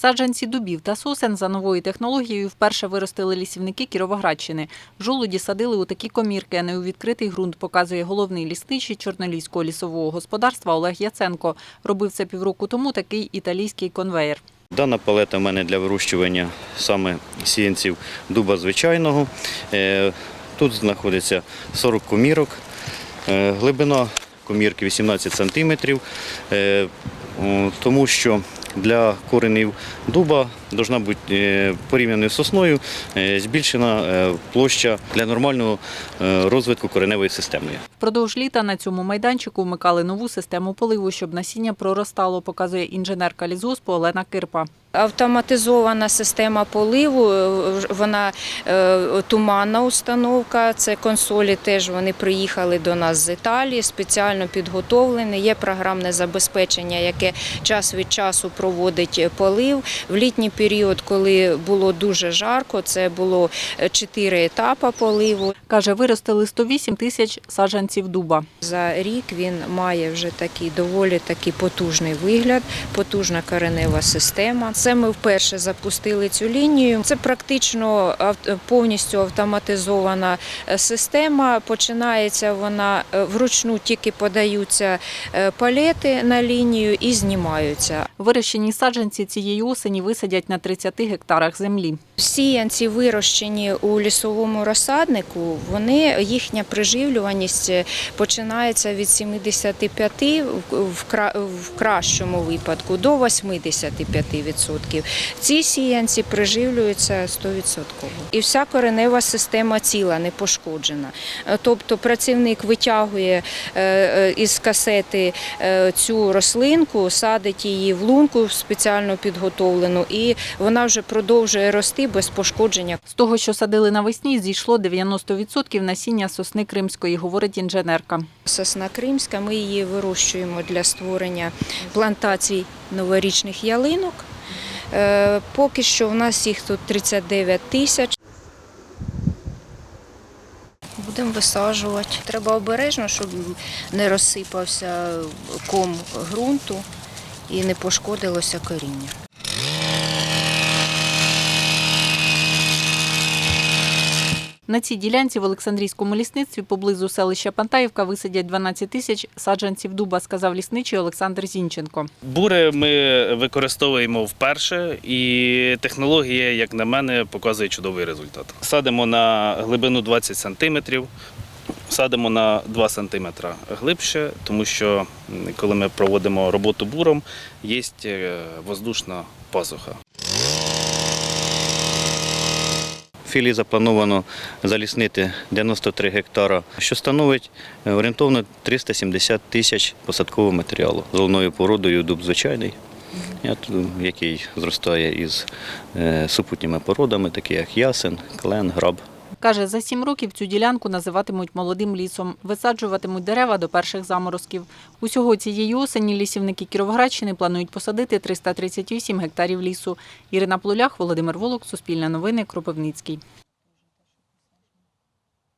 Саджанці дубів та сосен за новою технологією вперше виростили лісівники Кіровоградщини. Жолуді садили у такі комірки, а не у відкритий ґрунт, показує головний лісничий Чорноліського лісового господарства Олег Яценко. Робив це півроку тому такий італійський конвеєр. Дана палета в мене для вирощування саме сіянців дуба звичайного. Е, Тут знаходиться 40 комірок, Е, глибина комірки 18 см, тому що для коренів дуба повинна бути е, порівняно з сосною е, збільшена е, площа для нормального розвитку кореневої системи. Впродовж літа на цьому майданчику вмикали нову систему поливу, щоб насіння проростало, показує інженерка лізоспу Олена Кирпа. Автоматизована система поливу, е, вона е, туманна установка. Це консолі теж вони приїхали до нас з Італії, спеціально підготовлені. Є програмне забезпечення, яке час від часу проводить полив. В літній період, коли було дуже жарко, це було е, чотири етапи поливу. Каже, виростили 108 тисяч саджанців дуба. За рік він має вже такий доволі такий потужний вигляд, потужна коренева система. Це ми вперше запустили цю лінію. Це практично повністю автоматизована е, система. Починається вона е, вручну, тільки подаються е, палети на лінію і знімаються. Вирощені саджанці цієї осені висадять на 30 гектарах землі. Сіянці вирощені у лісовому розсаднику, вони їхня приживлюваність починається від 75 в- в кра- в кращому випадку до 85%. Ці сіянці приживлюються 100%. І вся коренева система ціла, не пошкоджена. Е, Тобто працівник витягує е, е, із касети цю рослинку, садить її в лунку спеціально підготовлену, і вона вже продовжує рости без пошкодження. З того, що садили навесні, зійшло 90% насіння сосни кримської, говорить інженерка. Сосна кримська, ми її вирощуємо для створення плантацій новорічних ялинок. Е, Поки що в нас їх тут 39 тисяч. Будемо висаджувати. Треба обережно, щоб не розсипався ком ґрунту і не пошкодилося коріння. На цій ділянці в Олександрійському лісництві поблизу селища Пантаївка висадять 12 тисяч саджанців дуба, сказав лісничий Олександр Зінченко. Бури ми використовуємо вперше, і технологія, як на мене, показує чудовий результат. Садимо на глибину 20 сантиметрів, садимо на 2 сантиметри глибше, тому що коли ми проводимо роботу буром, є е, воздушна пазуха. В філії заплановано заліснити 93 гектара, що становить е, орієнтовно 370 тисяч посадкового матеріалу з головною породою дуб звичайний, який зростає із е, супутніми породами, такі як ясен, клен, граб. Каже, за сім років цю ділянку називатимуть молодим лісом, висаджуватимуть дерева до перших заморозків. Усього цієї осені лісівники Кіровоградщини планують посадити 338 гектарів лісу. Ірина Плулях, Володимир Волок, Суспільне новини, Кропивницький.